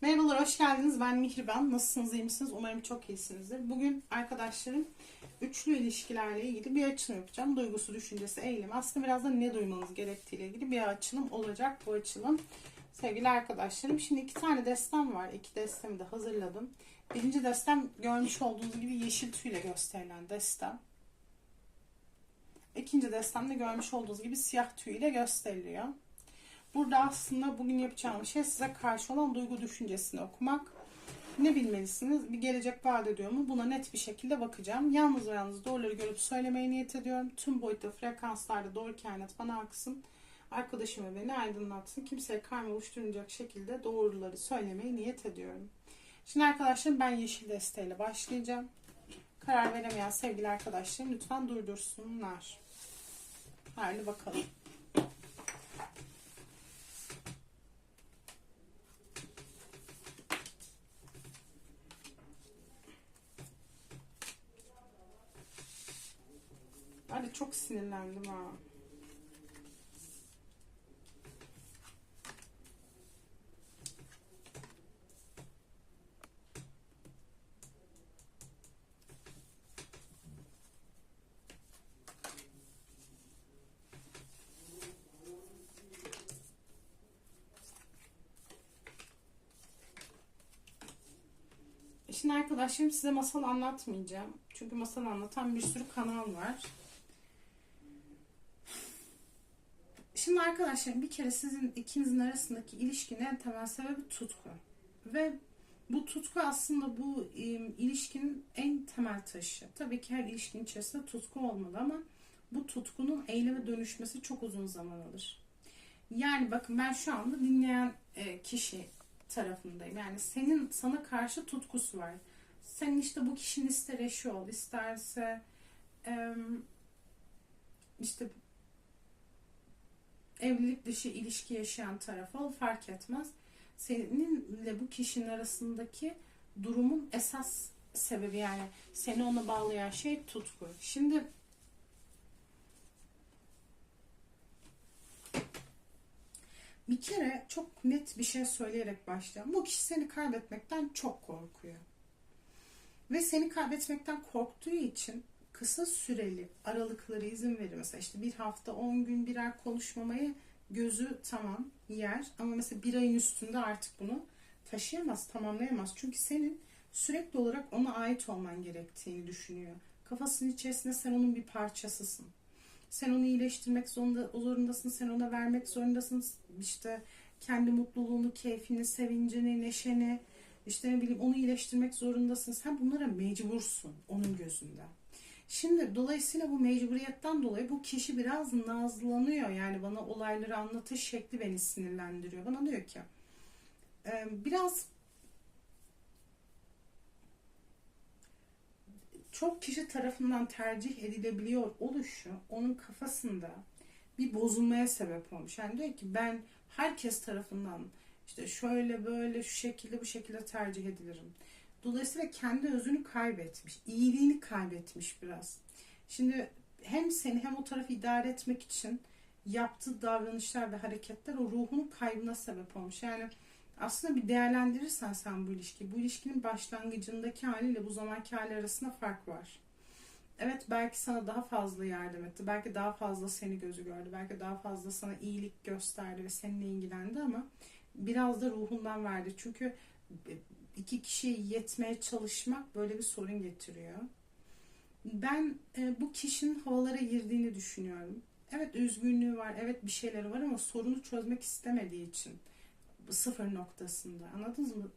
Merhabalar, hoş geldiniz. Ben Mihriban. Nasılsınız, iyi misiniz? Umarım çok iyisinizdir. Bugün arkadaşlarım üçlü ilişkilerle ilgili bir açılım yapacağım. Duygusu, düşüncesi, eylemi. Aslında biraz da ne duymanız gerektiğiyle ilgili bir açılım olacak bu açılım. Sevgili arkadaşlarım, şimdi iki tane destem var. İki destemi de hazırladım. Birinci destem görmüş olduğunuz gibi yeşil tüyle gösterilen destem. İkinci destem de görmüş olduğunuz gibi siyah tüyle gösteriliyor. Burada aslında bugün yapacağım şey size karşı olan duygu düşüncesini okumak. Ne bilmelisiniz? Bir gelecek vaat ediyor mu? Buna net bir şekilde bakacağım. Yalnız ve yalnız doğruları görüp söylemeye niyet ediyorum. Tüm boyutta frekanslarda doğru kainat bana aksın. Arkadaşım ve beni aydınlatsın. Kimseye karma oluşturmayacak şekilde doğruları söylemeye niyet ediyorum. Şimdi arkadaşlarım ben yeşil desteğiyle başlayacağım. Karar veremeyen sevgili arkadaşlarım lütfen durdursunlar. Haydi bakalım. Hadi çok sinirlendim ha. Şimdi arkadaşlarım size masal anlatmayacağım. Çünkü masal anlatan bir sürü kanal var. Şimdi arkadaşlar bir kere sizin ikinizin arasındaki ilişkinin en temel sebebi tutku. Ve bu tutku aslında bu e, ilişkinin en temel taşı. Tabii ki her ilişkinin içerisinde tutku olmalı ama bu tutkunun eyleme dönüşmesi çok uzun zaman alır. Yani bakın ben şu anda dinleyen e, kişi tarafındayım. Yani senin sana karşı tutkusu var. Sen işte bu kişinin ister eşi ol, isterse e, işte evlilik dışı ilişki yaşayan taraf ol fark etmez. Seninle bu kişinin arasındaki durumun esas sebebi yani seni ona bağlayan şey tutku. Şimdi bir kere çok net bir şey söyleyerek başlayalım. Bu kişi seni kaybetmekten çok korkuyor. Ve seni kaybetmekten korktuğu için kısa süreli aralıkları izin verir. Mesela işte bir hafta 10 gün birer konuşmamayı gözü tamam yer ama mesela bir ayın üstünde artık bunu taşıyamaz, tamamlayamaz. Çünkü senin sürekli olarak ona ait olman gerektiğini düşünüyor. Kafasının içerisinde sen onun bir parçasısın. Sen onu iyileştirmek zorunda, zorundasın, sen ona vermek zorundasın. İşte kendi mutluluğunu, keyfini, sevincini, neşeni, işte ne bileyim onu iyileştirmek zorundasın. Sen bunlara mecbursun onun gözünde. Şimdi dolayısıyla bu mecburiyetten dolayı bu kişi biraz nazlanıyor. Yani bana olayları anlatış şekli beni sinirlendiriyor. Bana diyor ki biraz çok kişi tarafından tercih edilebiliyor oluşu onun kafasında bir bozulmaya sebep olmuş. Yani diyor ki ben herkes tarafından işte şöyle böyle şu şekilde bu şekilde tercih edilirim. Dolayısıyla kendi özünü kaybetmiş, iyiliğini kaybetmiş biraz. Şimdi hem seni hem o tarafı idare etmek için yaptığı davranışlar ve hareketler o ruhunun kaybına sebep olmuş. Yani aslında bir değerlendirirsen sen bu ilişkiyi, bu ilişkinin başlangıcındaki haliyle bu zamanki hali arasında fark var. Evet belki sana daha fazla yardım etti, belki daha fazla seni gözü gördü, belki daha fazla sana iyilik gösterdi ve seninle ilgilendi ama biraz da ruhundan verdi. Çünkü iki kişiye yetmeye çalışmak böyle bir sorun getiriyor. Ben e, bu kişinin havalara girdiğini düşünüyorum. Evet üzgünlüğü var, evet bir şeyleri var ama sorunu çözmek istemediği için sıfır noktasında. Anladınız mı?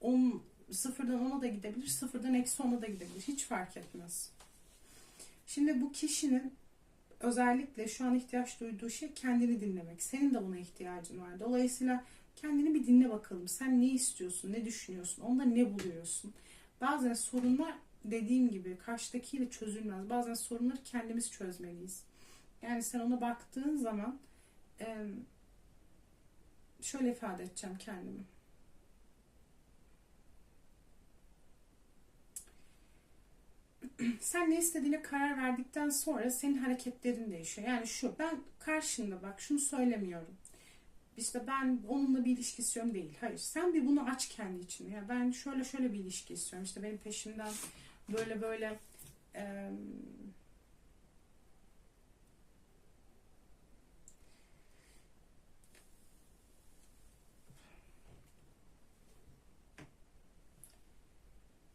10, sıfırdan 10'a da gidebilir, sıfırdan eksi 10'a da gidebilir. Hiç fark etmez. Şimdi bu kişinin özellikle şu an ihtiyaç duyduğu şey kendini dinlemek. Senin de buna ihtiyacın var. Dolayısıyla kendini bir dinle bakalım. Sen ne istiyorsun, ne düşünüyorsun, onda ne buluyorsun? Bazen sorunlar dediğim gibi karşıdakiyle çözülmez. Bazen sorunları kendimiz çözmeliyiz. Yani sen ona baktığın zaman şöyle ifade edeceğim kendimi. Sen ne istediğine karar verdikten sonra senin hareketlerin değişiyor. Yani şu ben karşında bak şunu söylemiyorum. İşte ben onunla bir ilişki istiyorum değil. Hayır. Sen bir bunu aç kendi için. Ya ben şöyle şöyle bir ilişki istiyorum. İşte benim peşimden böyle böyle e,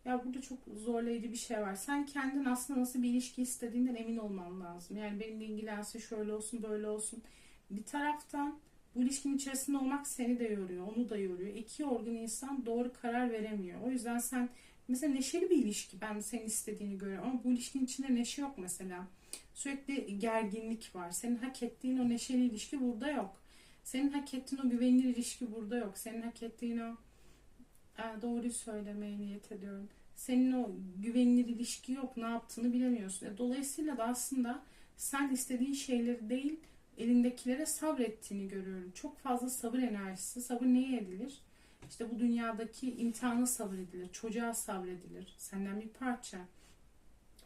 Ya burada çok zorlayıcı bir şey var. Sen kendin aslında nasıl bir ilişki istediğinden emin olman lazım. Yani benimle ilgilensin, şöyle olsun, böyle olsun. Bir taraftan bu ilişkinin içerisinde olmak seni de yoruyor, onu da yoruyor. İki organ insan doğru karar veremiyor. O yüzden sen mesela neşeli bir ilişki ben senin istediğini görüyorum ama bu ilişkinin içinde neşe yok mesela. Sürekli gerginlik var. Senin hak ettiğin o neşeli ilişki burada yok. Senin hak ettiğin o güvenilir ilişki burada yok. Senin hak ettiğin o doğruyu söylemeye niyet ediyorum. Senin o güvenilir ilişki yok. Ne yaptığını bilemiyorsun. E, Dolayısıyla da aslında sen istediğin şeyleri değil elindekilere sabrettiğini görüyorum. Çok fazla sabır enerjisi. Sabır neye edilir? İşte bu dünyadaki imtihana sabredilir. Çocuğa sabredilir. Senden bir parça.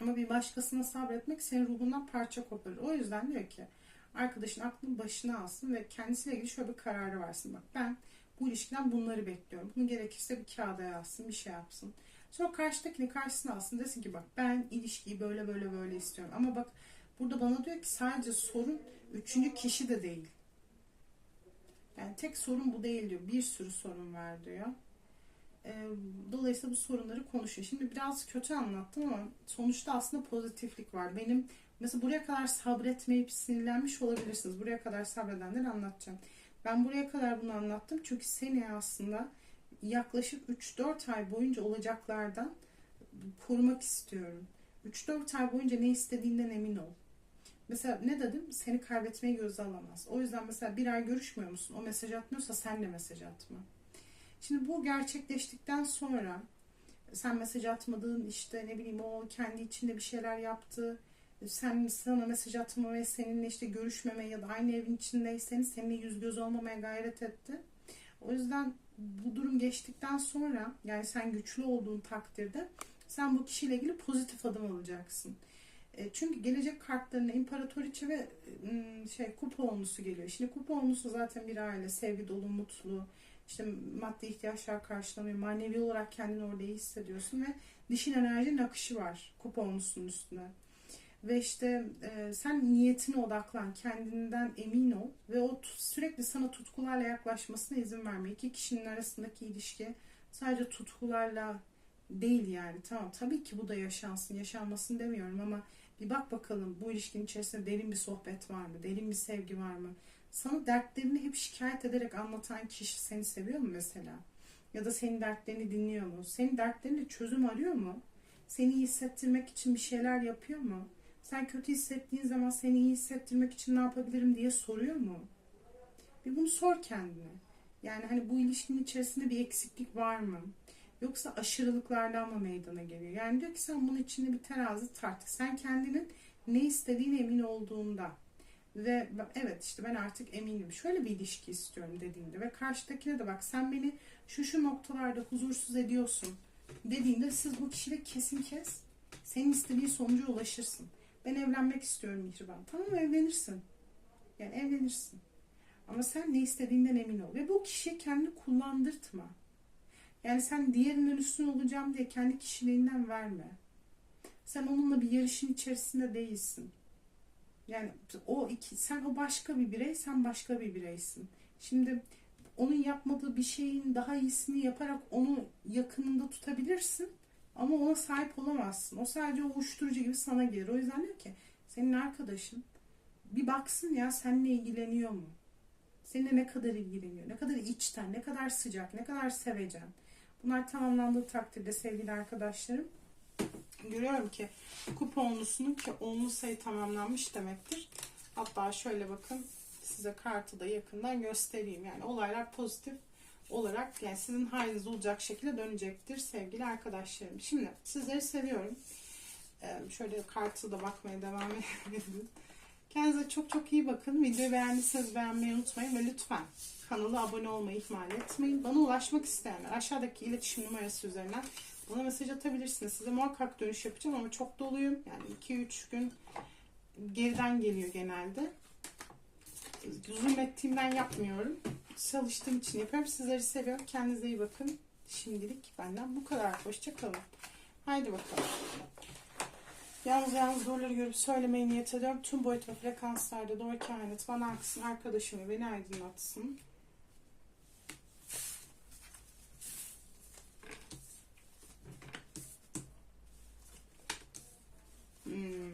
Ama bir başkasına sabretmek senin ruhundan parça koparır. O yüzden diyor ki arkadaşın aklını başına alsın ve kendisiyle ilgili şöyle bir kararı versin. Bak ben bu ilişkiden bunları bekliyorum. Bunu gerekirse bir kağıda yazsın, bir şey yapsın. Sonra karşıdakini karşısına alsın desin ki bak ben ilişkiyi böyle böyle böyle istiyorum. Ama bak burada bana diyor ki sadece sorun üçüncü kişi de değil. Yani tek sorun bu değil diyor. Bir sürü sorun var diyor. Ee, Dolayısıyla bu sorunları konuşuyor. Şimdi biraz kötü anlattım ama sonuçta aslında pozitiflik var. Benim mesela buraya kadar sabretmeyip sinirlenmiş olabilirsiniz. Buraya kadar sabredenleri anlatacağım. Ben buraya kadar bunu anlattım çünkü seni aslında yaklaşık 3-4 ay boyunca olacaklardan korumak istiyorum. 3-4 ay boyunca ne istediğinden emin ol. Mesela ne dedim? Seni kaybetmeyi göze alamaz. O yüzden mesela bir ay görüşmüyor musun? O mesaj atmıyorsa sen de mesaj atma. Şimdi bu gerçekleştikten sonra sen mesaj atmadığın işte ne bileyim o kendi içinde bir şeyler yaptı. Sen sana mesaj atma ve seninle işte görüşmeme ya da aynı evin içindeyseniz seninle yüz göz olmamaya gayret etti. O yüzden bu durum geçtikten sonra yani sen güçlü olduğun takdirde sen bu kişiyle ilgili pozitif adım alacaksın. E, çünkü gelecek kartlarına imparatoriçe ve şey kupa onlusu geliyor. Şimdi kupa onlusu zaten bir aile, sevgi dolu, mutlu, işte maddi ihtiyaçlar karşılanıyor. Manevi olarak kendini orada iyi hissediyorsun ve dişin enerjinin akışı var kupa onlusunun üstüne. Ve işte e, sen niyetine odaklan, kendinden emin ol ve o sürekli sana tutkularla yaklaşmasına izin verme. İki kişinin arasındaki ilişki sadece tutkularla değil yani. Tamam tabii ki bu da yaşansın, yaşanmasın demiyorum ama bir bak bakalım bu ilişkinin içerisinde derin bir sohbet var mı? Derin bir sevgi var mı? Sana dertlerini hep şikayet ederek anlatan kişi seni seviyor mu mesela? Ya da senin dertlerini dinliyor mu? Senin dertlerine çözüm arıyor mu? Seni iyi hissettirmek için bir şeyler yapıyor mu? Sen kötü hissettiğin zaman seni iyi hissettirmek için ne yapabilirim diye soruyor mu? Bir bunu sor kendine. Yani hani bu ilişkinin içerisinde bir eksiklik var mı? Yoksa aşırılıklardan mı meydana geliyor? Yani diyor ki sen bunun içinde bir terazi tart. Sen kendinin ne istediğine emin olduğunda ve evet işte ben artık eminim. Şöyle bir ilişki istiyorum dediğinde ve karşıdakine de bak sen beni şu şu noktalarda huzursuz ediyorsun dediğinde siz bu kişiyle kesin kes senin istediğin sonuca ulaşırsın. Ben evlenmek istiyorum Mihriban. Tamam evlenirsin. Yani evlenirsin. Ama sen ne istediğinden emin ol. Ve bu kişiye kendini kullandırtma. Yani sen diğerinin üstün olacağım diye kendi kişiliğinden verme. Sen onunla bir yarışın içerisinde değilsin. Yani o iki, sen o başka bir birey, sen başka bir bireysin. Şimdi onun yapmadığı bir şeyin daha iyisini yaparak onu yakınında tutabilirsin. Ama ona sahip olamazsın. O sadece o uyuşturucu gibi sana gelir. O yüzden diyor ki senin arkadaşın bir baksın ya seninle ilgileniyor mu? Seninle ne kadar ilgileniyor? Ne kadar içten, ne kadar sıcak, ne kadar sevecen. Bunlar tamamlandığı takdirde sevgili arkadaşlarım görüyorum ki kupa ki onlu sayı tamamlanmış demektir. Hatta şöyle bakın size kartı da yakından göstereyim. Yani olaylar pozitif olarak yani sizin hayrınız olacak şekilde dönecektir sevgili arkadaşlarım. Şimdi sizleri seviyorum. Ee, şöyle kartı da bakmaya devam edin. Kendinize çok çok iyi bakın. Videoyu beğendiyseniz beğenmeyi unutmayın ve lütfen kanala abone olmayı ihmal etmeyin. Bana ulaşmak isteyenler aşağıdaki iletişim numarası üzerinden bana mesaj atabilirsiniz. Size muhakkak dönüş yapacağım ama çok doluyum. Yani 2-3 gün geriden geliyor genelde. zoom ettiğimden yapmıyorum. Çalıştığım için yapıyorum. Sizleri seviyorum. Kendinize iyi bakın. Şimdilik benden bu kadar. Hoşçakalın. Haydi bakalım. Yalnız yalnız doğruları görüp söylemeye niyet ediyorum. Tüm boyut ve frekanslarda doğru kainat bana aksın, arkadaşım ve beni aydınlatsın. Hmm.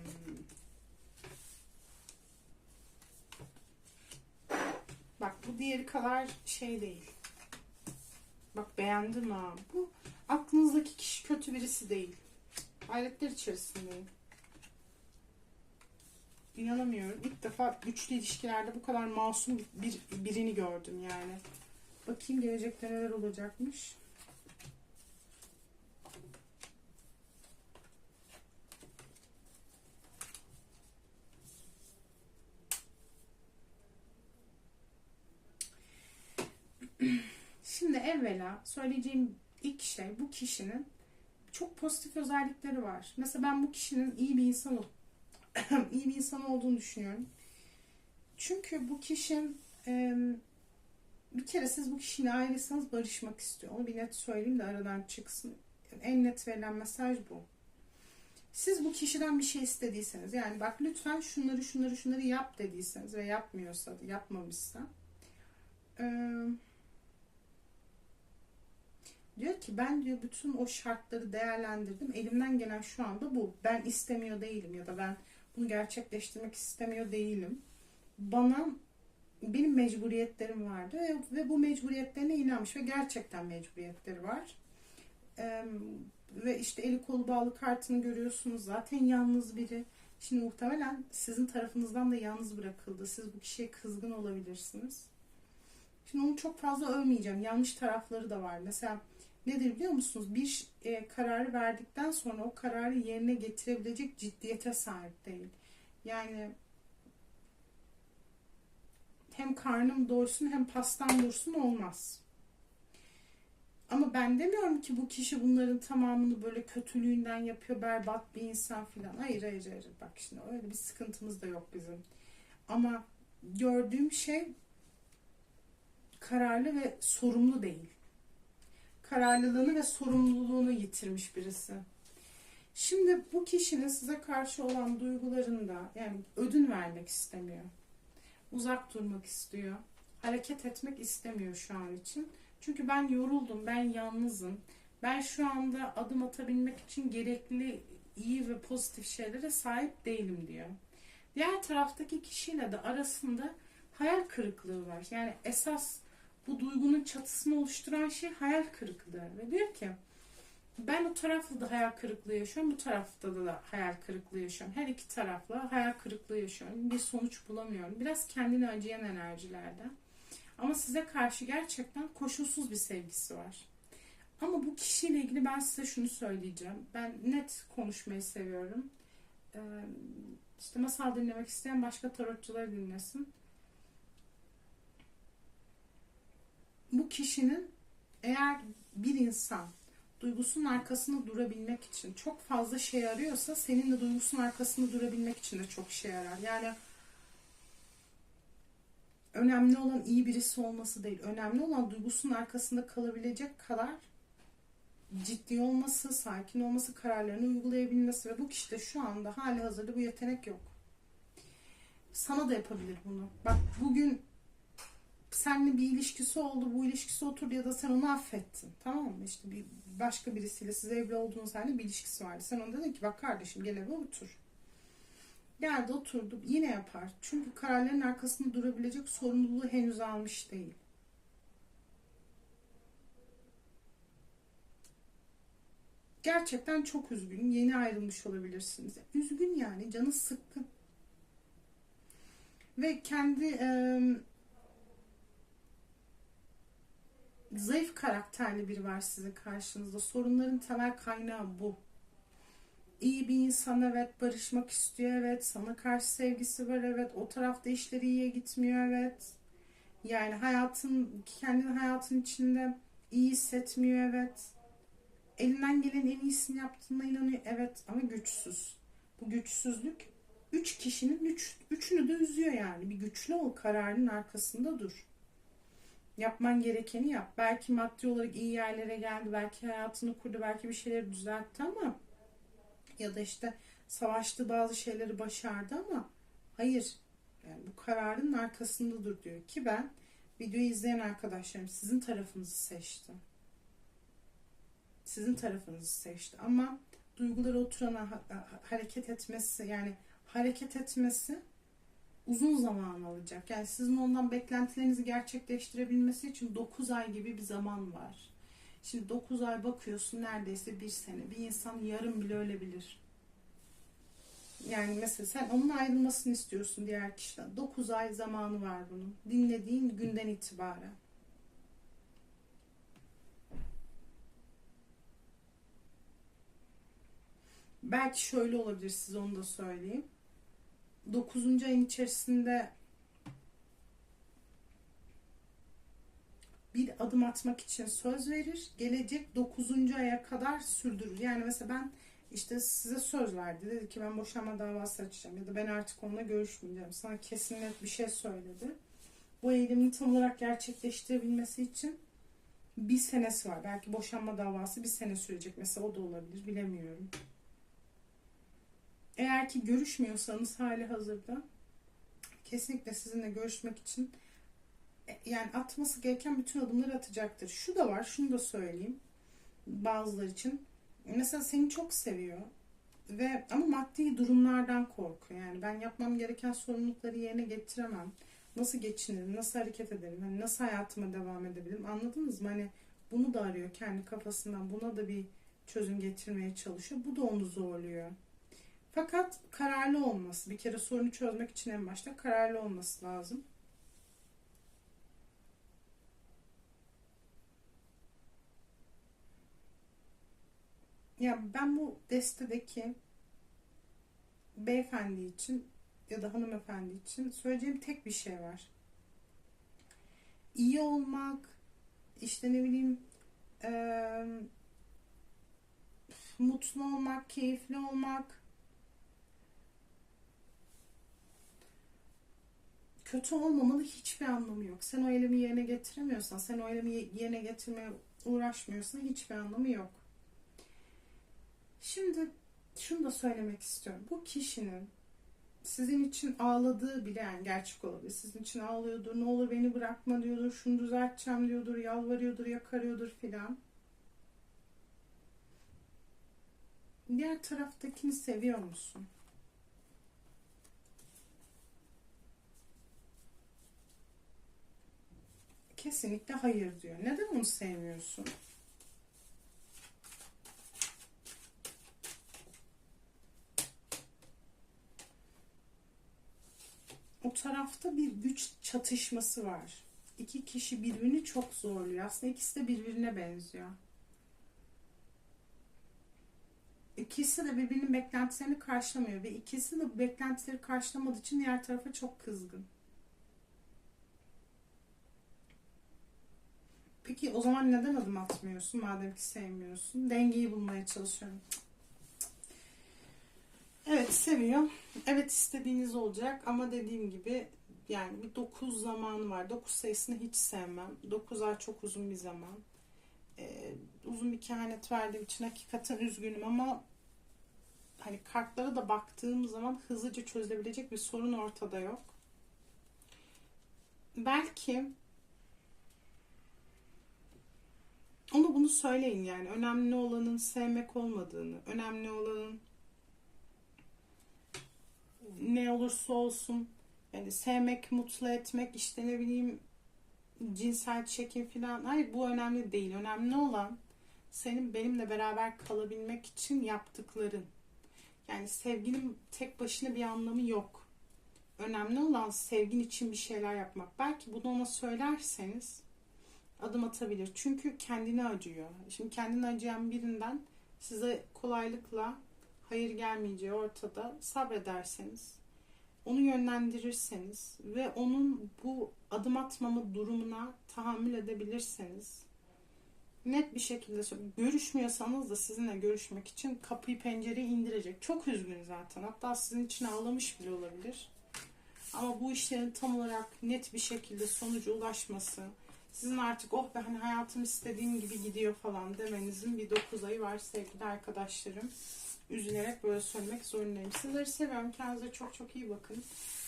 Bak bu diğeri kadar şey değil. Bak beğendim ha. Bu aklınızdaki kişi kötü birisi değil. Hayretler içerisindeyim. İnanamıyorum. İlk defa güçlü ilişkilerde bu kadar masum bir birini gördüm yani. Bakayım gelecekte neler olacakmış. Şimdi evvela söyleyeceğim ilk şey bu kişinin çok pozitif özellikleri var. Mesela ben bu kişinin iyi bir insan iyi bir insan olduğunu düşünüyorum. Çünkü bu kişinin e, bir kere siz bu kişiyle ayrıysanız barışmak istiyor. Onu bir net söyleyeyim de aradan çıksın. En net verilen mesaj bu. Siz bu kişiden bir şey istediyseniz yani bak lütfen şunları şunları şunları yap dediyseniz ve yapmıyorsa yapmamışsa Diyor ki ben diyor bütün o şartları değerlendirdim. Elimden gelen şu anda bu. Ben istemiyor değilim ya da ben bunu gerçekleştirmek istemiyor değilim. Bana benim mecburiyetlerim vardı ve, bu mecburiyetlerine inanmış ve gerçekten mecburiyetleri var. Ee, ve işte eli kolu bağlı kartını görüyorsunuz. Zaten yalnız biri. Şimdi muhtemelen sizin tarafınızdan da yalnız bırakıldı. Siz bu kişiye kızgın olabilirsiniz. Şimdi onu çok fazla övmeyeceğim. Yanlış tarafları da var. Mesela nedir biliyor musunuz? Bir e, kararı verdikten sonra o kararı yerine getirebilecek ciddiyete sahip değil. Yani hem karnım doysun hem pastam dursun olmaz. Ama ben demiyorum ki bu kişi bunların tamamını böyle kötülüğünden yapıyor, berbat bir insan filan. Hayır hayır hayır. Bak şimdi öyle bir sıkıntımız da yok bizim. Ama gördüğüm şey kararlı ve sorumlu değil kararlılığını ve sorumluluğunu yitirmiş birisi. Şimdi bu kişinin size karşı olan duygularında yani ödün vermek istemiyor. Uzak durmak istiyor. Hareket etmek istemiyor şu an için. Çünkü ben yoruldum, ben yalnızım. Ben şu anda adım atabilmek için gerekli iyi ve pozitif şeylere sahip değilim diyor. Diğer taraftaki kişiyle de arasında hayal kırıklığı var. Yani esas bu duygunun çatısını oluşturan şey hayal kırıklığı. Ve diyor ki ben o tarafta da hayal kırıklığı yaşıyorum, bu tarafta da, hayal kırıklığı yaşıyorum. Her iki tarafla hayal kırıklığı yaşıyorum. Bir sonuç bulamıyorum. Biraz kendini acıyan enerjilerden. Ama size karşı gerçekten koşulsuz bir sevgisi var. Ama bu kişiyle ilgili ben size şunu söyleyeceğim. Ben net konuşmayı seviyorum. Ee, işte masal dinlemek isteyen başka tarotçuları dinlesin. Bu kişinin eğer bir insan duygusunun arkasında durabilmek için çok fazla şey arıyorsa senin de duygusunun arkasında durabilmek için de çok şey arar. Yani önemli olan iyi birisi olması değil. Önemli olan duygusunun arkasında kalabilecek kadar ciddi olması, sakin olması, kararlarını uygulayabilmesi ve bu kişide şu anda hali hazırda bu yetenek yok. Sana da yapabilir bunu. Bak bugün seninle bir ilişkisi oldu, bu ilişkisi oturdu ya da sen onu affettin. Tamam mı? İşte bir başka birisiyle siz evli olduğunuz halde bir ilişkisi vardı. Sen ona dedin ki bak kardeşim gel eve otur. Geldi oturdu yine yapar. Çünkü kararların arkasında durabilecek sorumluluğu henüz almış değil. Gerçekten çok üzgün. Yeni ayrılmış olabilirsiniz. Üzgün yani. Canı sıkkın. Ve kendi e, zayıf karakterli biri var sizin karşınızda. Sorunların temel kaynağı bu. İyi bir insan evet barışmak istiyor evet sana karşı sevgisi var evet o tarafta işleri iyiye gitmiyor evet. Yani hayatın kendini hayatın içinde iyi hissetmiyor evet. Elinden gelen en iyisini yaptığına inanıyor evet ama güçsüz. Bu güçsüzlük üç kişinin üç, üçünü de üzüyor yani. Bir güçlü ol kararının arkasında dur. Yapman gerekeni yap. Belki maddi olarak iyi yerlere geldi. Belki hayatını kurdu. Belki bir şeyleri düzeltti ama ya da işte savaştı bazı şeyleri başardı ama hayır yani bu kararın arkasında dur diyor ki ben videoyu izleyen arkadaşlarım sizin tarafınızı seçti. Sizin tarafınızı seçti ama duyguları oturana ha- ha- hareket etmesi yani hareket etmesi uzun zaman alacak. Yani sizin ondan beklentilerinizi gerçekleştirebilmesi için 9 ay gibi bir zaman var. Şimdi 9 ay bakıyorsun neredeyse bir sene. Bir insan yarım bile ölebilir. Yani mesela sen onun ayrılmasını istiyorsun diğer kişiden. 9 ay zamanı var bunun. Dinlediğin günden itibaren. Belki şöyle olabilir size onu da söyleyeyim. 9. ayın içerisinde bir adım atmak için söz verir. Gelecek 9. aya kadar sürdürür. Yani mesela ben işte size söz verdi. Dedi ki ben boşanma davası açacağım ya da ben artık onunla görüşmeyeceğim. Sana kesin net bir şey söyledi. Bu eylemi tam olarak gerçekleştirebilmesi için bir senesi var. Belki boşanma davası bir sene sürecek. Mesela o da olabilir. Bilemiyorum. Eğer ki görüşmüyorsanız hali hazırda kesinlikle sizinle görüşmek için e, yani atması gereken bütün adımları atacaktır. Şu da var, şunu da söyleyeyim bazıları için. Mesela seni çok seviyor ve ama maddi durumlardan korkuyor. Yani ben yapmam gereken sorumlulukları yerine getiremem. Nasıl geçinirim, nasıl hareket ederim, hani nasıl hayatıma devam edebilirim anladınız mı? Hani bunu da arıyor kendi kafasından. Buna da bir çözüm getirmeye çalışıyor. Bu da onu zorluyor. Fakat kararlı olması, bir kere sorunu çözmek için en başta kararlı olması lazım. Ya ben bu destedeki beyefendi için ya da hanımefendi için söyleyeceğim tek bir şey var. İyi olmak, işte ne bileyim eee, mutlu olmak, keyifli olmak, kötü olmamanın hiçbir anlamı yok. Sen o eylemi yerine getiremiyorsan, sen o eylemi yerine getirmeye uğraşmıyorsan hiçbir anlamı yok. Şimdi şunu da söylemek istiyorum. Bu kişinin sizin için ağladığı bile yani gerçek olabilir. Sizin için ağlıyordur, ne olur beni bırakma diyordur, şunu düzelteceğim diyordur, yalvarıyordur, yakarıyordur filan. Diğer taraftakini seviyor musun? Kesinlikle hayır diyor. Neden onu sevmiyorsun? O tarafta bir güç çatışması var. İki kişi birbirini çok zorluyor. Aslında ikisi de birbirine benziyor. İkisi de birbirinin beklentilerini karşılamıyor ve ikisi de bu beklentileri karşılamadığı için diğer tarafa çok kızgın. Peki o zaman neden adım atmıyorsun madem ki sevmiyorsun? Dengeyi bulmaya çalışıyorum. Evet seviyor. Evet istediğiniz olacak ama dediğim gibi yani bir 9 zamanı var. 9 sayısını hiç sevmem. 9 ay çok uzun bir zaman. Ee, uzun bir kehanet verdiğim için hakikaten üzgünüm ama hani kartlara da baktığım zaman hızlıca çözülebilecek bir sorun ortada yok. Belki Ama bunu söyleyin yani. Önemli olanın sevmek olmadığını, önemli olanın ne olursa olsun yani sevmek, mutlu etmek, işte ne bileyim cinsel çekim falan. Hayır bu önemli değil. Önemli olan senin benimle beraber kalabilmek için yaptıkların. Yani sevginin tek başına bir anlamı yok. Önemli olan sevgin için bir şeyler yapmak. Belki bunu ona söylerseniz adım atabilir. Çünkü kendini acıyor. Şimdi kendini acıyan birinden size kolaylıkla hayır gelmeyeceği ortada sabrederseniz, onu yönlendirirseniz ve onun bu adım atmama durumuna tahammül edebilirseniz net bir şekilde. Görüşmüyorsanız da sizinle görüşmek için kapıyı pencereyi indirecek. Çok üzgün zaten. Hatta sizin için ağlamış bile olabilir. Ama bu işlerin tam olarak net bir şekilde sonuca ulaşması, sizin artık oh be hani hayatım istediğim gibi gidiyor falan demenizin bir 9 ayı var sevgili arkadaşlarım. Üzülerek böyle söylemek zorundayım. Sizleri seviyorum. Kendinize çok çok iyi bakın.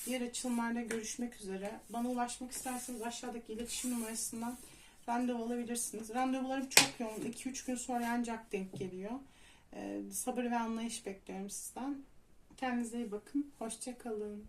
Diğer açılımlarda görüşmek üzere. Bana ulaşmak isterseniz aşağıdaki iletişim numarasından randevu alabilirsiniz. Randevularım çok yoğun. 2-3 gün sonra ancak denk geliyor. Ee, sabır ve anlayış bekliyorum sizden. Kendinize iyi bakın. Hoşçakalın.